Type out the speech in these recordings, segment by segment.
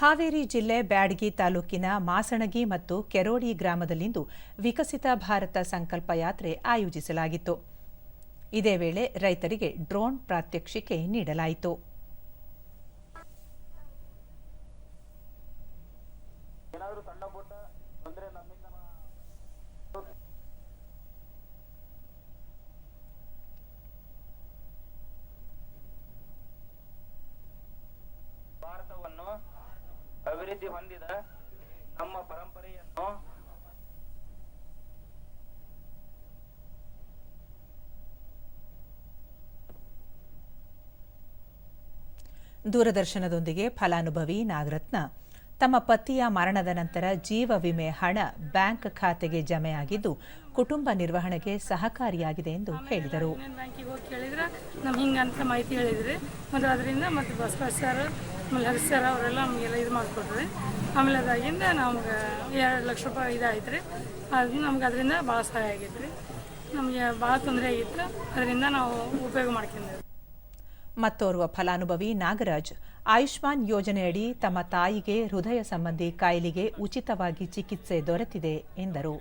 ಹಾವೇರಿ ಜಿಲ್ಲೆ ಬ್ಯಾಡಗಿ ತಾಲೂಕಿನ ಮಾಸಣಗಿ ಮತ್ತು ಕೆರೋಡಿ ಗ್ರಾಮದಲ್ಲಿಂದು ವಿಕಸಿತ ಭಾರತ ಸಂಕಲ್ಪ ಯಾತ್ರೆ ಆಯೋಜಿಸಲಾಗಿತ್ತು. ಇದೇ ವೇಳೆ ರೈತರಿಗೆ ಡ್ರೋನ್ ಪ್ರಾತ್ಯಕ್ಷಿಕೆ ನೀಡಲಾಯಿತು. ಏನಾದರೂ ಸಣ್ಣ ಪುಟ್ಟ ನಮ್ಮಿಂದ ಅಭಿವೃದ್ಧಿ ಹೊಂದಿದ ನಮ್ಮ ಪರಂಪರೆಯನ್ನು ದೂರದರ್ಶನದೊಂದಿಗೆ ಫಲಾನುಭವಿ ನಾಗರತ್ನ. ತಮ್ಮ ಪತಿಯ ಮರಣದ ನಂತರ ಜೀವ ವಿಮೆ ಹಣ ಬ್ಯಾಂಕ್ ಖಾತೆಗೆ ಜಮೆಯಾಗಿದ್ದು ಕುಟುಂಬ ನಿರ್ವಹಣೆಗೆ ಸಹಕಾರಿಯಾಗಿದೆ ಎಂದು ಹೇಳಿದರು. ಬ್ಯಾಂಕಿಗೆ ಹೋಗಿ ಕೇಳಿದ್ರೆ ನಮ್ಗೆ ಹಿಂಗಂತ ಮಾಹಿತಿ ಹೇಳಿದ್ರಿ. ಮತ್ತು ಅದರಿಂದ ಮತ್ತು ಬಸ್ ಸರ್ ಆಮೇಲೆ ಹರೀಶ್ ಸರ್ ಅವರೆಲ್ಲ ನಮಗೆಲ್ಲ ಇದು ಮಾಡಿಕೊಟ್ರಿ. ಆಮೇಲೆ ಅದಾಗಿಂದ ನಮ್ಗೆ ಎರಡು ಲಕ್ಷ ರೂಪಾಯಿ ಇದಾಯ್ತು ರೀ. ಅದು ನಮ್ಗೆ ಅದರಿಂದ ಭಾಳ ಸಹಾಯ ಆಗೈತೆ ರೀ. ನಮಗೆ ಭಾಳ ತೊಂದರೆ ಆಗಿತ್ತು. ಅದರಿಂದ ನಾವು ಉಪಯೋಗ ಮಾಡ್ಕೊಂಡೆವು. ಮತ್ತೋರ್ವ ಫಲಾನುಭವಿ ನಾಗರಾಜ್ ಆಯುಷ್ಮಾನ್ ಯೋಜನೆಯಡಿ ತಮ್ಮ ತಾಯಿಗೆ ಹೃದಯ ಸಂಬಂಧಿ ಕಾಯಿಲೆಗೆ ಉಚಿತವಾಗಿ ಚಿಕಿತ್ಸೆ ದೊರೆತಿದೆ ಎಂದರು.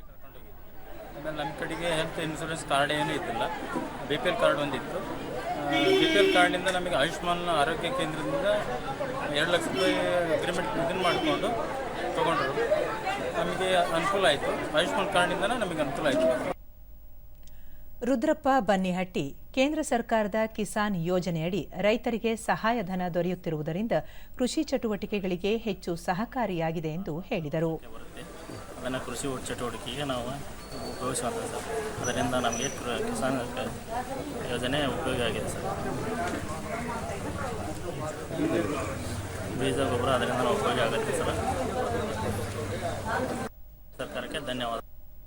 ನಮ್ಮ ಕಡೆಗೆ ಹೆಲ್ತ್ ಇನ್ಶೂರೆನ್ಸ್ ಕಾರ್ಡ್ ಏನೂ ಇದ್ದಿಲ್ಲ. ಬಿ ಪಿ ಎಲ್ ಕಾರ್ಡ್ ಒಂದಿತ್ತು. ಬಿ ಪಿ ಕಾರ್ಡ್ನಿಂದ ನಮಗೆ ಆಯುಷ್ಮಾನ್ ಆರೋಗ್ಯ ಕೇಂದ್ರದಿಂದ ಎರಡು ಲಕ್ಷ ರೂಪಾಯಿ ಅಗ್ರಿಮೆಂಟ್ ಇದನ್ನು ಮಾಡಿಕೊಂಡು ತೊಗೊಂಡ್ರು. ನಮಗೆ ಅನುಕೂಲ ಆಯಿತು. ಆಯುಷ್ಮಾನ್ ಕಾರ್ಡ್ನಿಂದನೇ ನಮಗೆ ಅನುಕೂಲ ಆಯಿತು. ರುದ್ರಪ್ಪ ಬನ್ನಿಹಟ್ಟಿ, ಕೇಂದ್ರ ಸರ್ಕಾರದ ಕಿಸಾನ್ ಯೋಜನೆಯಡಿ ರೈತರಿಗೆ ಸಹಾಯಧನ ದೊರೆಯುತ್ತಿರುವುದರಿಂದ ಕೃಷಿ ಚಟುವಟಿಕೆಗಳಿಗೆ ಹೆಚ್ಚು ಸಹಕಾರಿಯಾಗಿದೆ ಎಂದು ಹೇಳಿದರು. ಅದನ್ನು ಕೃಷಿ ಚಟುವಟಿಕೆಗೆ ನಾವು ಉಪಯೋಗಿಸುವಂಥ ಸರ್. ಅದರಿಂದ ನಮಗೆ ಕಿಸಾನ್ ಯೋಜನೆ ಉಪಯೋಗ ಆಗಿದೆ ಸರ್. ಬೀಜ, ಗೊಬ್ಬರ ಅದರಿಂದ ನಾವು ಉಪಯೋಗ ಆಗುತ್ತೆ ಸರ್. ಸರ್ಕಾರಕ್ಕೆ ಧನ್ಯವಾದ.